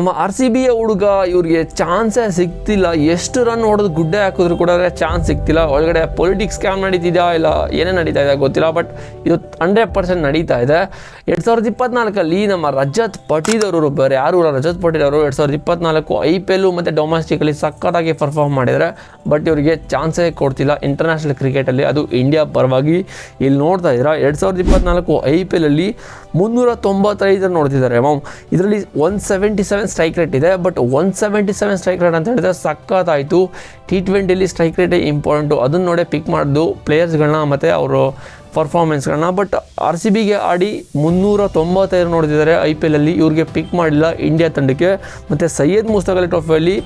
ನಮ್ಮ R C ಬಿಯ ಹುಡುಗ ಇವ್ರಿಗೆ ಚಾನ್ಸೇ ಸಿಗ್ತಿಲ್ಲ. ಎಷ್ಟು ರನ್ ಹೊಡೆದು ಗುಡ್ಡೆ ಹಾಕಿದ್ರು ಕೂಡ ಚಾನ್ಸ್ ಸಿಗ್ತಿಲ್ಲ. ಒಳಗಡೆ ಪೊಲಿಟಿಕ್ಸ್ ಸ್ಕ್ಯಾಮ್ ನಡೀತಿದ್ಯಾ ಇಲ್ಲ, ಏನೇ ನಡೀತಾ ಇದೆ ಗೊತ್ತಿಲ್ಲ ಬಟ್ ಇದು ಹಂಡ್ರೆಡ್ ಪರ್ಸೆಂಟ್ ನಡೀತಾ ಇದೆ. ಎರಡು ಸಾವಿರದ ಇಪ್ಪತ್ನಾಲ್ಕಲ್ಲಿ ನಮ್ಮ ರಜತ್ ಪಟೀದವರು ಬೇರೆ ಯಾರು ರಜತ್ ಅವರು ಎರಡು ಸಾವಿರದ ಇಪ್ಪತ್ನಾಲ್ಕು ಐ ಪಿ ಎಲ್ಲು ಮತ್ತು ಡೊಮೆಸ್ಟಿಕಲ್ಲಿ ಸಖತ್ತಾಗಿ ಪರ್ಫಾರ್ಮ್ ಮಾಡಿದರೆ ಬಟ್ ಇವರಿಗೆ ಚಾನ್ಸೇ ಕೊಡ್ತಿಲ್ಲ ಇಂಟರ್ನ್ಯಾಷನಲ್ ಕ್ರಿಕೆಟಲ್ಲಿ ಅದು ಇಂಡಿಯಾ ಪರವಾಗಿ ಇಲ್ಲಿ ನೋಡ್ತಾ ಇದ್ದೀರಾ. ಎರಡು ಸಾವಿರದ ಇಪ್ಪತ್ನಾಲ್ಕು ಐ ಪಿ ಎಲಲ್ಲಿ ಮುನ್ನೂರ ತೊಂಬತ್ತೈದು ನೋಡ್ತಿದ್ದಾರೆ ಮ್ಯಾಮ್ ಇದರಲ್ಲಿ one seventy seven strike rate ಇದೆ, but one seventy seven strike rate ಅಂತ ಹೇಳಿದ್ರೆ ಸಖತ್ತಾಯಿತು. ಟಿ ಟ್ವೆಂಟಿಲಿ ಸ್ಟ್ರೈಕ್ ರೇಟೇ ಇಂಪಾರ್ಟೆಂಟು. ಅದನ್ನು ನೋಡೇ ಪಿಕ್ ಮಾಡಿದ್ದು ಪ್ಲೇಯರ್ಸ್ಗಳನ್ನ ಮತ್ತು ಅವರು ಪರ್ಫಾರ್ಮೆನ್ಸ್ಗಳನ್ನ ಬಟ್ ಆರ್ ಸಿ ಬಿಗೆ ಆಡಿ ಮುನ್ನೂರ ತೊಂಬತ್ತೈದು ನೋಡಿದ್ದಾರೆ ಐ ಪಿ ಎಲ್ಲಲ್ಲಿ ಇವ್ರಿಗೆ ಪಿಕ್ ಮಾಡಿಲ್ಲ ಇಂಡಿಯಾ ತಂಡಕ್ಕೆ. ಮತ್ತು ಸೈಯದ್ ಮುಸ್ತಕ್ ಅಲಿ ಟ್ರೋಫಿಯಲ್ಲಿ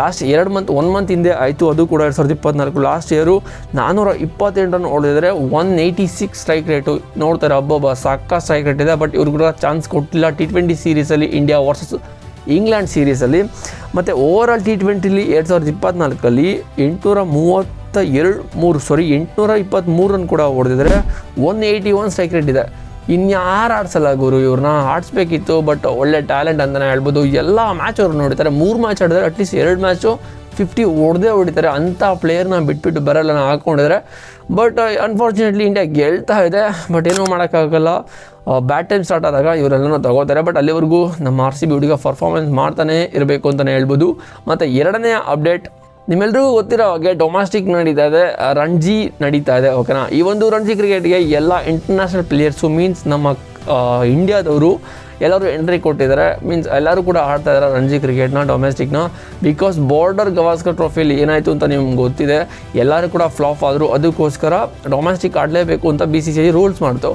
ಲಾಸ್ಟ್ ಎರಡು ಮಂತ್ ಒನ್ ಮಂತ್ ಹಿಂದೆ ಆಯಿತು. ಅದು ಕೂಡ ಎರಡು ಸಾವಿರದ ಇಪ್ಪತ್ನಾಲ್ಕು ಲಾಸ್ಟ್ ಇಯರು ನಾನ್ನೂರ ಇಪ್ಪತ್ತೆಂಟು ರನ್ ಹೊಡೆದಿದ್ದಾರೆ one eighty six strike rate ನೋಡ್ತಾರೆ ಹಬ್ಬಬ್ಬ ಸಾಕ ಸ್ಟ್ರೈಕ್ ರೇಟ್ ಇದೆ ಬಟ್ ಇವ್ರು ಕೂಡ ಚಾನ್ಸ್ ಕೊಟ್ಟಿಲ್ಲ. ಟಿ ಟ್ವೆಂಟಿ ಸೀರೀಸಲ್ಲಿ ಇಂಡಿಯಾ ವರ್ಸಸ್ ಇಂಗ್ಲೆಂಡ್ ಸೀರೀಸಲ್ಲಿ ಮತ್ತು ಓವರ್ ಆಲ್ ಟಿ ಟ್ವೆಂಟಿಲಿ ಎರಡು ಸಾವಿರದ ಇಪ್ಪತ್ನಾಲ್ಕಲ್ಲಿ ಎಂಟುನೂರ ಮೂವತ್ತ ಎರಡು ಮೂರು ಸಾರಿ ಎಂಟುನೂರ ಇಪ್ಪತ್ತ್ಮೂರನ್ನು ರನ್ ಕೂಡ ಹೊಡೆದಿದ್ದಾರೆ. One eighty one strike rate ಇದೆ. ಇನ್ಯಾರು ಆಡಿಸಲ್ಲ ಗುರು ಇವ್ರನ್ನ? ಆಡಿಸ್ಬೇಕಿತ್ತು ಬಟ್ ಒಳ್ಳೆ ಟ್ಯಾಲೆಂಟ್ ಅಂತಲೇ ಹೇಳ್ಬೋದು. ಎಲ್ಲ ಮ್ಯಾಚ್ ಅವ್ರು ನೋಡಿದ್ದಾರೆ. ಮೂರು ಮ್ಯಾಚ್ ಆಡಿದ್ರೆ ಅಟ್ಲೀಸ್ಟ್ ಎರಡು ಮ್ಯಾಚು ಫಿಫ್ಟಿ ಹೊಡೆದೇ ಹೊಡಿತಾರೆ. ಅಂಥ ಪ್ಲೇಯರ್ನ ಬಿಟ್ಬಿಟ್ಟು ಬರಲ್ಲ ಹಾಕ್ಕೊಂಡಿದ್ರೆ ಬಟ್ ಅನ್ಫಾರ್ಚುನೇಟ್ಲಿ ಇಂಡಿಯಾ ಗೆಲ್ತಾ ಇದೆ. ಬಟ್ ಏನೂ ಮಾಡೋಕ್ಕಾಗಲ್ಲ. ಬ್ಯಾಟ್ ಟೈಮ್ ಸ್ಟಾರ್ಟ್ ಆದಾಗ ಇವರೆಲ್ಲನೂ ತಗೋತಾರೆ. ಬಟ್ ಅಲ್ಲಿವರೆಗೂ ನಮ್ಮ ಆರ್ ಸಿ ಬಿ ಹುಡುಗ ಪರ್ಫಾರ್ಮೆನ್ಸ್ ಮಾಡ್ತಾನೆ ಇರಬೇಕು ಅಂತಲೇ ಹೇಳ್ಬೋದು. ಮತ್ತು ಎರಡನೇ ಅಪ್ಡೇಟ್ ನಿಮ್ಮೆಲ್ರಿಗೂ ಗೊತ್ತಿರೋ ಹಾಗೆ ಡೊಮ್ಯಾಸ್ಟಿಕ್ ನಡೀತಾ ಇದೆ ರಣಜಿ ನಡೀತಾ ಇದೆ ಓಕೆನಾ ಈ ಒಂದು ರಣಜಿ ಕ್ರಿಕೆಟ್ಗೆ ಎಲ್ಲ ಇಂಟರ್ನ್ಯಾಷನಲ್ ಪ್ಲೇಯರ್ಸು ಮೀನ್ಸ್ ನಮ್ಮ ಇಂಡಿಯಾದವರು ಎಲ್ಲರೂ ಎಂಟ್ರಿ ಕೊಟ್ಟಿದ್ದಾರೆ. ಮೀನ್ಸ್ ಎಲ್ಲರೂ ಕೂಡ ಆಡ್ತಾ ಇದ್ದಾರೆ ರಣಜಿ ಕ್ರಿಕೆಟ್ನ ಡೊಮೆಸ್ಟಿಕ್ನ ಬಿಕಾಸ್ ಬಾರ್ಡರ್ ಗವಾಸ್ಕರ್ ಟ್ರೋಫಿಯಲ್ಲಿ ಏನಾಯಿತು ಅಂತ ನಿಮ್ಗೆ ಗೊತ್ತಿದೆ, ಎಲ್ಲರೂ ಕೂಡ ಫ್ಲಾಪ್ ಆದರೂ, ಅದಕ್ಕೋಸ್ಕರ ಡೊಮೆಸ್ಟಿಕ್ ಆಡಲೇಬೇಕು ಅಂತ B C C I rules ಮಾಡ್ತು.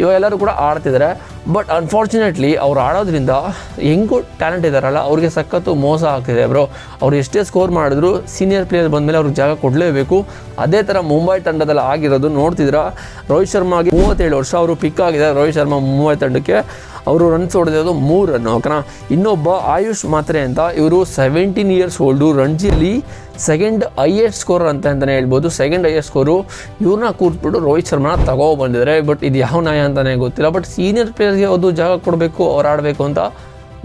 ಇವಾಗ ಎಲ್ಲರೂ ಕೂಡ ಆಡ್ತಿದ್ದಾರೆ ಬಟ್ ಅನ್ಫಾರ್ಚುನೇಟ್ಲಿ ಅವ್ರು ಆಡೋದ್ರಿಂದ ಹೆಂಗೂ ಟ್ಯಾಲೆಂಟ್ ಇದ್ದಾರಲ್ಲ ಅವ್ರಿಗೆ ಸಖತ್ತು ಮೋಸ ಆಗ್ತಿದೆ ಬ್ರೋ ಅವ್ರು ಎಷ್ಟೇ ಸ್ಕೋರ್ ಮಾಡಿದ್ರು ಸೀನಿಯರ್ ಪ್ಲೇಯರ್ ಬಂದಮೇಲೆ ಅವ್ರಿಗೆ ಜಾಗ ಕೊಡಲೇಬೇಕು. ಅದೇ ಥರ ಮುಂಬೈ ತಂಡದಲ್ಲಿ ಆಗಿರೋದು ನೋಡ್ತಿದ್ರ? ರೋಹಿತ್ ಶರ್ಮಾಗೆ ಮೂವತ್ತೇಳು ವರ್ಷ ಅವರು ಪಿಕ್ ಆಗಿದೆ ರೋಹಿತ್ ಶರ್ಮಾ ಮುಂಬೈ ತಂಡಕ್ಕೆ. ಅವರು ರನ್ಸ್ ಹೊಡೆದಿರೋದು ಮೂರು ರನ್ನು ಓಕೆನಾ? ಇನ್ನೊಬ್ಬ ಆಯುಷ್ ಮಾತ್ರೆ ಅಂತ, ಇವರು ಸೆವೆಂಟೀನ್ ಇಯರ್ಸ್ ಓಲ್ಡು ರಣಜಿಯಲ್ಲಿ ಸೆಕೆಂಡ್ ಹೈಯೆಸ್ಟ್ ಸ್ಕೋರ್ ಅಂತ ಅಂತಲೇ ಹೇಳ್ಬೋದು. ಸೆಕೆಂಡ್ ಹೈಯೆಸ್ಟ್ ಸ್ಕೋರು ಇವ್ರನ್ನ ಕೂತ್ಬಿಟ್ಟು ರೋಹಿತ್ ಶರ್ಮಾ ತಗೋ ಬಂದಿದ್ದಾರೆ ಬಟ್ ಇದು ಯಾವ ನ್ಯಾಯ ಅಂತಲೇ ಗೊತ್ತಿಲ್ಲ. ಬಟ್ ಸೀನಿಯರ್ ಪ್ಲೇಯರ್ಸ್ಗೆ ಅದು ಜಾಗ ಕೊಡಬೇಕು, ಅವ್ರು ಆಡಬೇಕು ಅಂತ.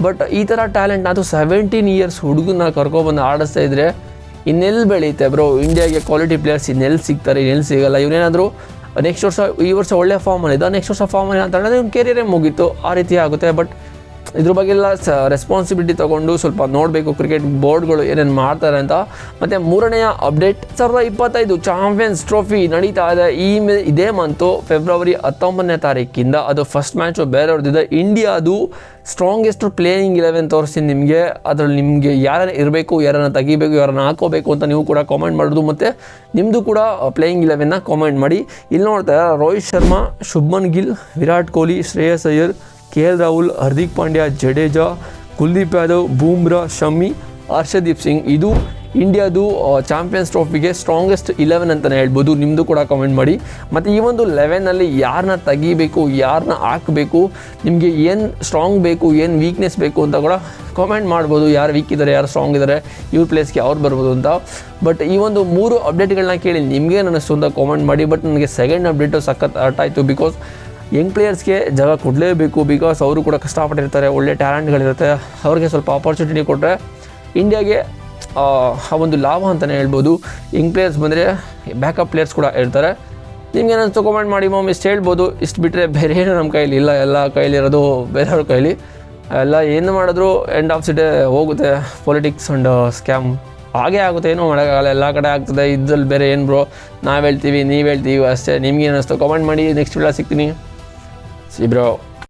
ಬಟ್ ಈ ಥರ ಟ್ಯಾಲೆಂಟ್ ಅದು ಸೆವೆಂಟೀನ್ ಇಯರ್ಸ್ ಹುಡುಗನ ಕರ್ಕೊಬಂದು ಆಡಿಸ್ತಾ ಇದ್ದರೆ ಇನ್ನೆಲ್ಲಿ ಬೆಳೀತೆ ಬ್ರೋ ಇಂಡಿಯಾಗೆ ಕ್ವಾಲಿಟಿ ಪ್ಲೇಯರ್ಸ್ ಇನ್ನೆಲ್ಲಿ ಸಿಗ್ತಾರೆ ಇನ್ನೆಲ್ಲಿ ಸಿಗಲ್ಲ. ಇವನೇನಾದರೂ ನೆಕ್ಸ್ಟ್ ವರ್ಷ ಈ ವರ್ಷ ಒಳ್ಳೆ ಫಾರ್ಮಲ್ಲಿದ್ದ ನೆಕ್ಸ್ಟ್ ವರ್ಷ ಫಾರ್ಮಲ್ಲಿ ಅಂತ ಹೇಳಿದ್ರೆ ಇವ್ನ ಕೆರಿಯರೇ ಮುಗೀತು. ಆ ರೀತಿ ಆಗುತ್ತೆ. ಬಟ್ ಇದ್ರ ಬಗ್ಗೆ ಎಲ್ಲ ಸ ರೆಸ್ಪಾನ್ಸಿಬಿಲಿಟಿ ತೊಗೊಂಡು ಸ್ವಲ್ಪ ನೋಡಬೇಕು ಕ್ರಿಕೆಟ್ ಬೋರ್ಡ್ಗಳು ಏನೇನು ಮಾಡ್ತಾರೆ ಅಂತ. ಮತ್ತು ಮೂರನೆಯ ಅಪ್ಡೇಟ್ ಸಾವಿರದ ಇಪ್ಪತ್ತೈದು ಚಾಂಪಿಯನ್ಸ್ ಟ್ರೋಫಿ ನಡೀತಾ ಇದೆ. ಈ ಇದೇ ಮಂತು ಫೆಬ್ರವರಿ ಹತ್ತೊಂಬತ್ತನೇ ತಾರೀಕಿಂದ ಅದು ಫಸ್ಟ್ ಮ್ಯಾಚು ಬೇರೆಯವ್ರದ್ದಿದೆ. ಇಂಡಿಯಾದು ಸ್ಟ್ರಾಂಗೆಸ್ಟ್ ಪ್ಲೇಯಿಂಗ್ ಇಲೆವೆನ್ ತೋರಿಸ್ತೀನಿ ನಿಮಗೆ. ಅದರಲ್ಲಿ ನಿಮಗೆ ಯಾರನ್ನ ಇರಬೇಕು ಯಾರನ್ನ ತೆಗಿಬೇಕು ಯಾರನ್ನ ಹಾಕೋಬೇಕು ಅಂತ ನೀವು ಕೂಡ ಕಾಮೆಂಟ್ ಮಾಡೋದು ಮತ್ತು ನಿಮ್ಮದು ಕೂಡ ಪ್ಲೇಯಿಂಗ್ ಇಲೆವೆನ್ನ ಕಾಮೆಂಟ್ ಮಾಡಿ. ಇಲ್ಲಿ ನೋಡ್ತಾ ರೋಹಿತ್ ಶರ್ಮಾ, ಶುಭ್ಮನ್ ಗಿಲ್, ವಿರಾಟ್ ಕೊಹ್ಲಿ, ಶ್ರೇಯಸ್ ಅಯ್ಯರ್ ಕೆ ಎಲ್ ರಾಹುಲ್, ಹಾರ್ದಿಕ್ ಪಾಂಡ್ಯ, ಜಡೇಜಾ, ಕುಲ್ದೀಪ್ ಯಾದವ್, ಬೂಮ್ರಾ ಶಮಿ ಹರ್ಷದೀಪ್ ಸಿಂಗ್. ಇದು ಇಂಡಿಯಾದು ಚಾಂಪಿಯನ್ಸ್ ಟ್ರೋಫಿಗೆ ಸ್ಟ್ರಾಂಗೆಸ್ಟ್ ಇಲೆವೆನ್ ಅಂತಲೇ ಹೇಳ್ಬೋದು. ನಿಮ್ಮದು ಕೂಡ ಕಮೆಂಟ್ ಮಾಡಿ. ಮತ್ತು ಈ ಒಂದು ಲೆವೆನಲ್ಲಿ ಯಾರನ್ನ ತೆಗಿಬೇಕು ಯಾರನ್ನ ಹಾಕಬೇಕು, ನಿಮಗೆ ಏನು ಸ್ಟ್ರಾಂಗ್ ಬೇಕು, ಏನು ವೀಕ್ನೆಸ್ ಬೇಕು ಅಂತ ಕೂಡ ಕಾಮೆಂಟ್ ಮಾಡ್ಬೋದು. ಯಾರು ವೀಕ್ ಇದ್ದಾರೆ ಯಾರು ಸ್ಟ್ರಾಂಗ್ ಇದ್ದಾರೆ ಇವ್ರ ಪ್ಲೇಸ್ಗೆ ಅವ್ರು ಬರ್ಬೋದು ಅಂತ. ಬಟ್ ಈ ಒಂದು ಮೂರು ಅಪ್ಡೇಟ್ಗಳನ್ನ ಕೇಳಿ ನಿಮಗೆ ಅನ್ನಿಸ್ತು ಅಂತ ಕಾಮೆಂಟ್ ಮಾಡಿ. ಬಟ್ ನನಗೆ ಸೆಕೆಂಡ್ ಅಪ್ಡೇಟು ಸಖತ್ ಆಯಿತು ಬಿಕಾಸ್ ಯಂಗ್ ಪ್ಲೇಯರ್ಸ್ಗೆ ಜಾಗ ಕೊಡಲೇಬೇಕು ಬಿಕಾಸ್ ಅವರು ಕೂಡ ಕಷ್ಟಪಟ್ಟಿರ್ತಾರೆ, ಒಳ್ಳೆ ಟ್ಯಾಲೆಂಟ್ಗಳಿರುತ್ತೆ ಅವ್ರಿಗೆ ಸ್ವಲ್ಪ ಆಪರ್ಚುನಿಟಿ ಕೊಟ್ಟರೆ ಇಂಡಿಯಾಗೆ ಆ ಒಂದು ಲಾಭ ಅಂತಲೇ ಹೇಳ್ಬೋದು. ಯಂಗ್ ಪ್ಲೇಯರ್ಸ್ ಬಂದರೆ ಬ್ಯಾಕಪ್ ಪ್ಲೇಯರ್ಸ್ ಕೂಡ ಇರ್ತಾರೆ ನಿಮ್ಗೆ ಏನಾದ್ರು ಕಮೆಂಟ್ ಮಾಡಿ ಮಾಮ್ ಇಷ್ಟು ಹೇಳ್ಬೋದು. ಇಷ್ಟು ಬಿಟ್ಟರೆ ಬೇರೆ ಏನು ನಮ್ಮ ಕೈಲಿ ಇಲ್ಲ. ಎಲ್ಲ ಕೈಲಿರೋದು ಬೇರೆಯವ್ರ ಕೈಲಿ. ಎಲ್ಲ ಏನು ಮಾಡಿದ್ರು ಎಂಡ್ ಆಫ್ ಸಿಟೇ ಹೋಗುತ್ತೆ. ಪೊಲಿಟಿಕ್ಸ್ ಆ್ಯಂಡ್ ಸ್ಕ್ಯಾಮ್ ಹಾಗೆ ಆಗುತ್ತೆ. ಏನೂ ಮಾಡೋಕ್ಕಾಗಲ್ಲ. ಎಲ್ಲ ಕಡೆ ಆಗ್ತದೆ. ಇದ್ರಲ್ಲಿ ಬೇರೆ ಏನು ಬ್ರೋ ನಾವು ಹೇಳ್ತೀವಿ, ನೀವು ಹೇಳ್ತೀವಿ, ಅಷ್ಟೇ. ನಿಮ್ಗೆ ಏನಿಸ್ತು ಕಮೆಂಟ್ ಮಾಡಿ. ನೆಕ್ಸ್ಟ್ ವಿಡಿಯೋ ಸಿಗ್ತೀನಿ. See bro